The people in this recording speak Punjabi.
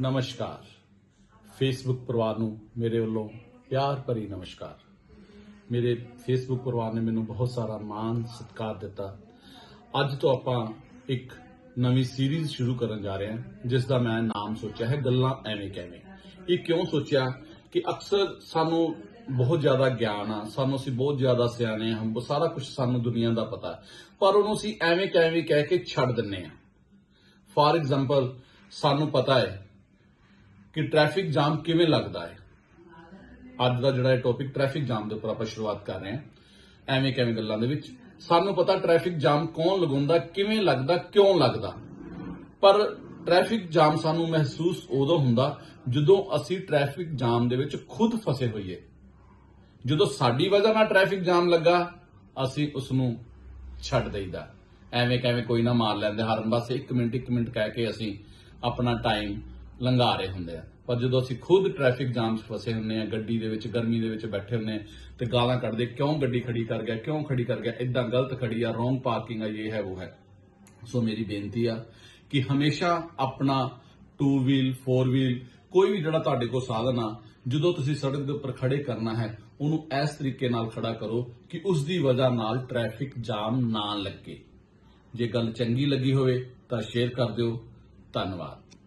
ਨਮਸਕਾਰ। ਫੇਸਬੁੱਕ ਪਰਿਵਾਰ ਨੂੰ ਮੇਰੇ ਵੱਲੋਂ ਪਿਆਰ ਭਰੀ ਨਮਸਕਾਰ। ਮੇਰੇ ਫੇਸਬੁੱਕ ਪਰਿਵਾਰ ਨੇ ਮੈਨੂੰ ਬਹੁਤ ਸਾਰਾ ਮਾਣ ਸਤਿਕਾਰ ਦਿੱਤਾ। ਅੱਜ ਤੋਂ ਆਪਾਂ ਇੱਕ ਨਵੀਂ ਸੀਰੀਜ਼ ਸ਼ੁਰੂ ਕਰਨ ਜਾ ਰਹੇ ਹਾਂ ਜਿਸ ਦਾ ਮੈਂ ਨਾਮ ਸੋਚਿਆ ਹੈ, ਗੱਲਾਂ ਐਵੇਂ ਕਿਵੇਂ। ਇਹ ਕਿਉਂ ਸੋਚਿਆ ਕਿ ਅਕਸਰ ਸਾਨੂੰ ਬਹੁਤ ਜ਼ਿਆਦਾ ਗਿਆਨ ਆ, ਸਾਨੂੰ ਅਸੀਂ ਬਹੁਤ ਜ਼ਿਆਦਾ ਸਿਆਣੇ ਹਾਂ ਸਾਰਾ ਕੁਝ ਸਾਨੂੰ ਦੁਨੀਆ ਦਾ ਪਤਾ ਪਰ ਉਹਨੂੰ ਅਸੀਂ ਐਵੇਂ ਕਿਵੇਂ ਕਹਿ ਕੇ ਛੱਡ ਦਿੰਨੇ ਆ ਫਾਰ ਐਗਜ਼ਾਮਪਲ ਸਾਨੂੰ ਪਤਾ ਹੈ ਕਿ ਟ੍ਰੈਫਿਕ ਜਾਮ ਕਿਵੇਂ ਲੱਗਦਾ ਹੈ? ਅੱਜ ਦਾ ਜਿਹੜਾ ਇਹ ਟੌਪਿਕ ਟ੍ਰੈਫਿਕ ਜਾਮ ਦੇ ਉੱਪਰ ਆਪਾਂ ਸ਼ੁਰੂਆਤ ਕਰ ਰਹੇ ਹਾਂ। ਐਵੇਂ ਕਿਵੇਂ ਗੱਲਾਂ ਦੇ ਵਿੱਚ? ਸਾਨੂੰ ਪਤਾ ਟ੍ਰੈਫਿਕ ਜਾਮ ਕੌਣ ਲਗਾਉਂਦਾ, ਕਿਵੇਂ ਲੱਗਦਾ, ਕਿਉਂ ਲੱਗਦਾ? ਪਰ ਟ੍ਰੈਫਿਕ ਜਾਮ ਸਾਨੂੰ ਮਹਿਸੂਸ ਉਦੋਂ ਹੁੰਦਾ ਜਦੋਂ ਅਸੀਂ ਟ੍ਰੈਫਿਕ ਜਾਮ ਦੇ ਵਿੱਚ ਖੁਦ ਫਸੇ ਹੋਈਏ। ਜਦੋਂ ਸਾਡੀ ਵਜ੍ਹਾ ਨਾਲ ਟ੍ਰੈਫਿਕ ਜਾਮ ਲੱਗਾ, ਅਸੀਂ ਉਸ ਨੂੰ ਛੱਡ ਦੇਈਦਾ। ਐਵੇਂ ਕਿਵੇਂ ਕੋਈ ਨਾ ਮਾਰ ਲੈਂਦੇ, ਹਰਨ ਬਸ 1 ਮਿੰਟ 1 ਮਿੰਟ ਕਹਿ ਕੇ ਅਸੀਂ ਆਪਣਾ ਟਾਈਮ ਲੰਘਾ ਰਹੇ ਹੁੰਦੇ ਆ। ਪਰ ਜਦੋਂ ਅਸੀਂ ਖੁਦ ਟ੍ਰੈਫਿਕ ਜਾਮ 'ਚ ਫਸੇ ਹੁੰਨੇ ਆ ਗੱਡੀ ਦੇ ਵਿੱਚ ਗਰਮੀ ਦੇ ਵਿੱਚ ਬੈਠੇ ਹੁੰਨੇ ਆ, ਤੇ ਗਾਲਾਂ ਕੱਢਦੇ ਕਿਉਂ ਗੱਡੀ ਖੜੀ ਕਰ ਗਿਆ ਕਿਉਂ ਖੜੀ ਕਰ ਗਿਆ ਇਦਾਂ ਗਲਤ ਖੜੀ ਆ ਰੋਂਗ ਪਾਰਕਿੰਗ ਆ ਇਹ ਹੈ ਉਹ ਹੈ। ਸੋ ਮੇਰੀ ਬੇਨਤੀ ਆ ਕਿ ਹਮੇਸ਼ਾ ਆਪਣਾ 2 ਵੀਲ 4 ਵੀਲ ਕੋਈ ਵੀ ਜਿਹੜਾ ਤੁਹਾਡੇ ਕੋਲ ਸਾਧਨ ਆ ਜਦੋਂ ਤੁਸੀਂ ਸੜਕ ਦੇ ਉੱਪਰ ਖੜੇ ਕਰਨਾ ਹੈ ਉਹਨੂੰ ਇਸ ਤਰੀਕੇ ਨਾਲ ਖੜਾ ਕਰੋ ਕਿ ਉਸ ਦੀ ਵਜ੍ਹਾ ਨਾਲ ਟ੍ਰੈਫਿਕ ਜਾਮ ਨਾ ਲੱਗੇ। ਜੇ ਗੱਲ ਚੰਗੀ ਲੱਗੀ ਹੋਵੇ ਤਾਂ ਸ਼ੇਅਰ ਕਰ ਦਿਓ। ਧੰਨਵਾਦ।